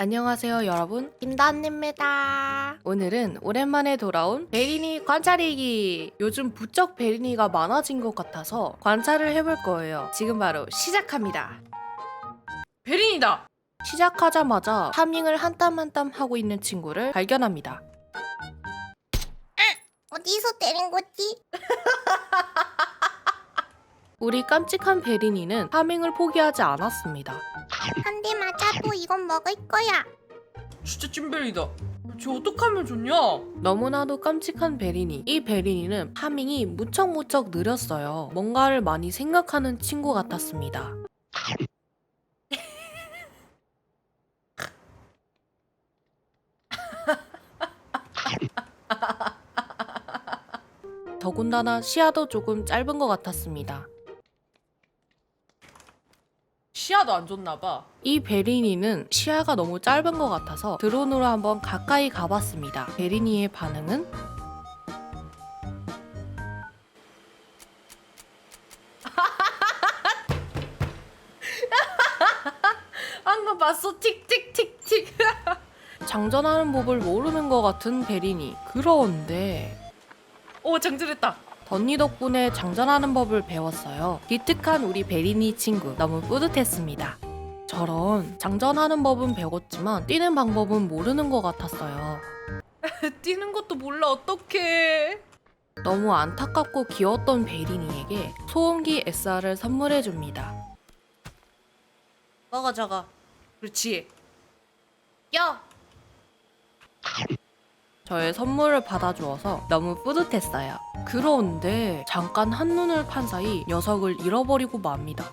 안녕하세요 여러분. 김다은입니다. 오늘은 오랜만에 돌아온 베리니 관찰이기. 요즘 부쩍 베리니가 많아진 것 같아서 관찰을 해볼 거예요. 지금 바로 시작합니다. 베리니다! 시작하자마자 타밍을 한 땀 한 땀 하고 있는 친구를 발견합니다. 어디서 때린 거지? 우리 깜찍한 베리니는 타밍을 포기하지 않았습니다 한 대 맞아도 이건 먹을 거야. 진짜 찐벨이다. 쟤 어떡하면 좋냐? 너무나도 깜찍한 베리니. 이 베리니는 파밍이 무척무척 느렸어요. 뭔가를 많이 생각하는 친구 같았습니다. 더군다나 시야도 조금 짧은 것 같았습니다. 시야도 안 좋나 봐. 이 베리니는 시야가 너무 짧은 것 같아서 드론으로 한번 가까이 가봤습니다. 베리니의 반응은 방금 봤어? 틱틱틱틱. 장전하는 법을 모르는 것 같은 베리니. 그런데 오 장전했다. 던니 덕분에 장전하는 법을 배웠어요. 기특한 우리 베리니 친구 너무 뿌듯했습니다. 저런 장전하는 법은 배웠지만 뛰는 방법은 모르는 것 같았어요. 뛰는 것도 몰라 어떡해. 너무 안타깝고 귀여웠던 베리니에게 소음기 SR을 선물해 줍니다. 먹어 저거. 그렇지. 야! 저의 선물을 받아주어서 너무 뿌듯했어요. 그런데 잠깐 한눈을 판 사이 녀석을 잃어버리고 맙니다.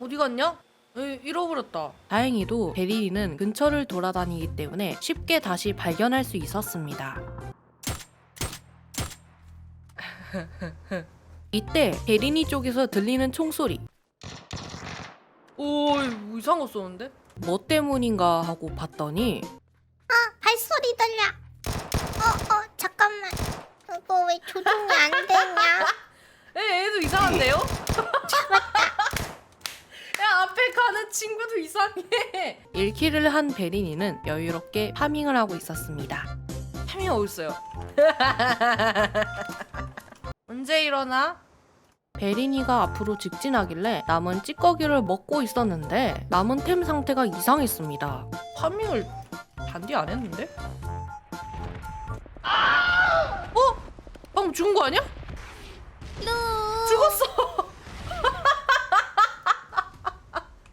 어디 갔냐? 에이, 잃어버렸다. 다행히도 베리니는 근처를 돌아다니기 때문에 쉽게 다시 발견할 수 있었습니다. 이때 베리니 쪽에서 들리는 총소리. 오 이상한 거 쏘는데? 뭐 때문인가 하고 봤더니 발소리 들려. 어, 어, 잠깐만. 이거 왜 조종이 안 되냐? 에 얘도 이상한데요? 잡았다. 야 앞에 가는 친구도 이상해. 1킬을 한 베리니는 여유롭게 파밍을 하고 있었습니다. 타밍 어딨어요? 언제 일어나? 베리니가 앞으로 직진하길래 남은 찌꺼기를 먹고 있었는데 남은 템 상태가 이상했습니다. 파밍을 반디 안 했는데? 어? 방금 죽은 거 아니야? 죽었어.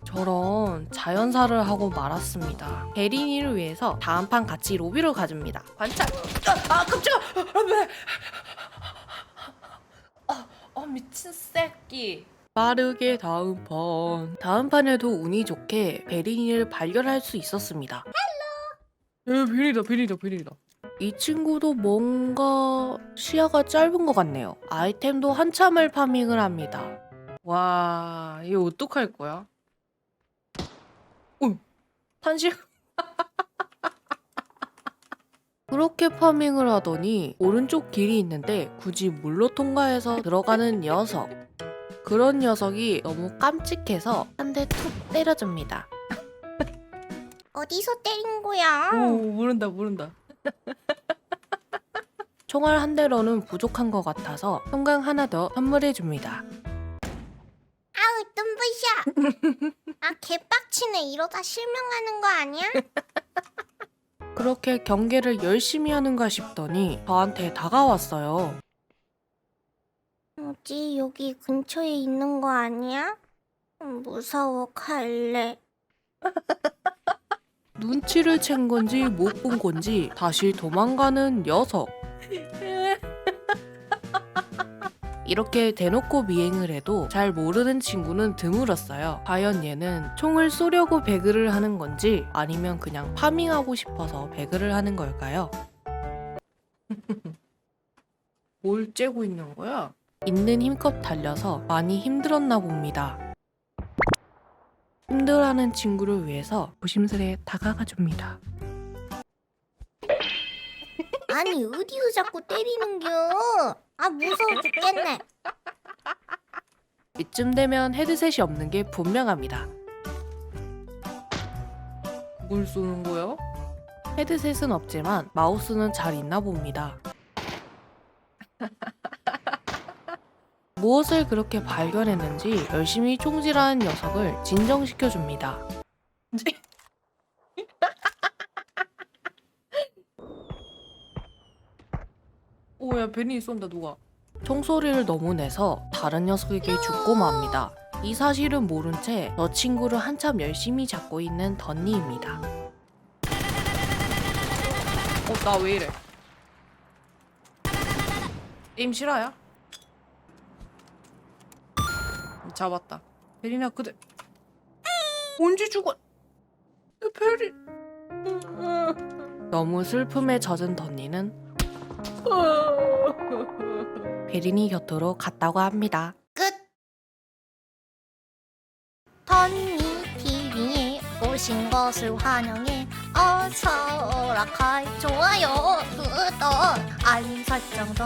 저런 자연사를 하고 말았습니다. 베리니를 위해서 다음 판 같이 로비로 가줍니다. 관찰. 아, 아 깜짝아. 아, 왜? 아, 아 미친 새끼. 빠르게 다음 판. 다음 판에도 운이 좋게 베리니를 발견할 수 있었습니다. 에 비리다 비리다 비리다. 이 친구도 뭔가 시야가 짧은 것 같네요. 아이템도 한참을 파밍을 합니다. 와 이거 어떡할 거야? 어 탄식. 그렇게 파밍을 하더니 오른쪽 길이 있는데 굳이 물로 통과해서 들어가는 녀석. 그런 녀석이 너무 깜찍해서 한 대 툭 때려줍니다. 어디서 때린 거야? 오 모른다 모른다. 총알 한 대로는 부족한 것 같아서 형광 하나 더 선물해 줍니다. 아우, 뜸부샤. 아, 개빡치네. 이러다 실명하는 거 아니야? 그렇게 경계를 열심히 하는가 싶더니 저한테 다가왔어요. 어디 여기 근처에 있는 거 아니야? 음, 무서워 갈래. 눈치를 챈 건지 못 본 건지 다시 도망가는 녀석. 이렇게 대놓고 미행을 해도 잘 모르는 친구는 드물었어요. 과연 얘는 총을 쏘려고 배그를 하는 건지 아니면 그냥 파밍하고 싶어서 배그를 하는 걸까요? 뭘 째고 있는 거야? 있는 힘껏 달려서 많이 힘들었나 봅니다. 힘들어하는 친구를 위해서 조심스레 다가가 줍니다. 아니, 어디서 자꾸 때리는겨? 아, 무서워 죽겠네. 이쯤 되면 헤드셋이 없는 게 분명합니다. 뭘 쏘는 거야? 헤드셋은 없지만 마우스는 잘 있나 봅니다. 무엇을 그렇게 발견했는지 열심히 총질하는 녀석을 진정시켜줍니다. 오야 베린이 쏜다 누가? 총소리를 너무 내서 다른 녀석에게 죽고 맙니다. 이 사실은 모른 채 저 친구를 한참 열심히 잡고 있는 던니입니다. 어 나 왜 이래? 게임 실화야? 잡았다. 베린아 그대 언제? 내 베린. 너무 슬픔에 젖은 던니는 베린이 곁으로 갔다고 합니다. 끝. 던니 TV에 오신 것을 환영해. 어서 오락할 좋아요, 구독, 알림 설정도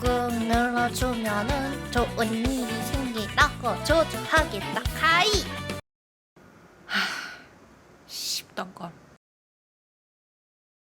꾹 눌러주면은 좋은 일이 생 기라고 조주하겠다. 하이. 십단감.